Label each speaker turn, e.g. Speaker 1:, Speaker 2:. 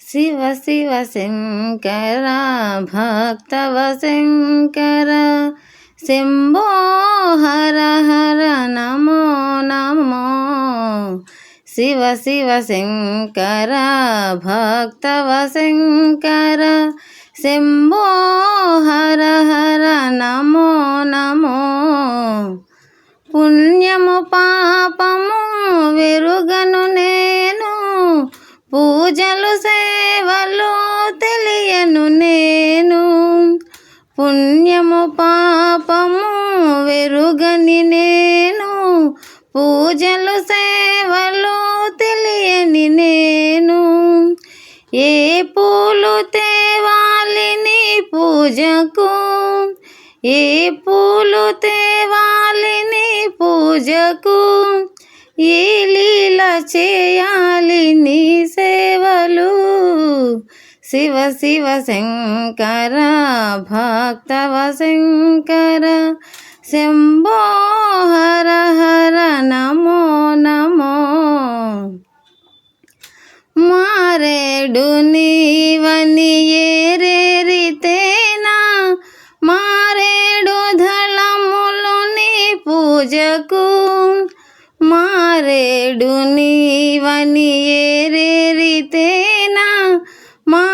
Speaker 1: శివ శివ శంకర భక్తవ శంకర శంభో హర హర నమో నమో శివ శివ శంకర భక్తవ శంకర శంభో హర హర నమో నమో పుణ్యము పాపము వెరుగను నేను పూజ పుణ్యము పాపము వెరుగని నేను పూజలు సేవలు తెలియని నేను. ఏ పూలు తేవాలి నీ పూజకు? ఏ పూలు తేవాలి నీ పూజకు? ఏ లీల చేయాలి నీ శివ శివ శంకర భక్తవ శంకర. శంభో హర హర నమో నమో. మారేడు నీవని ఏరేరితేనా మారేడు ధళములు నీ పూజకు. మారేడు నీవని ఏరేరితేనా మా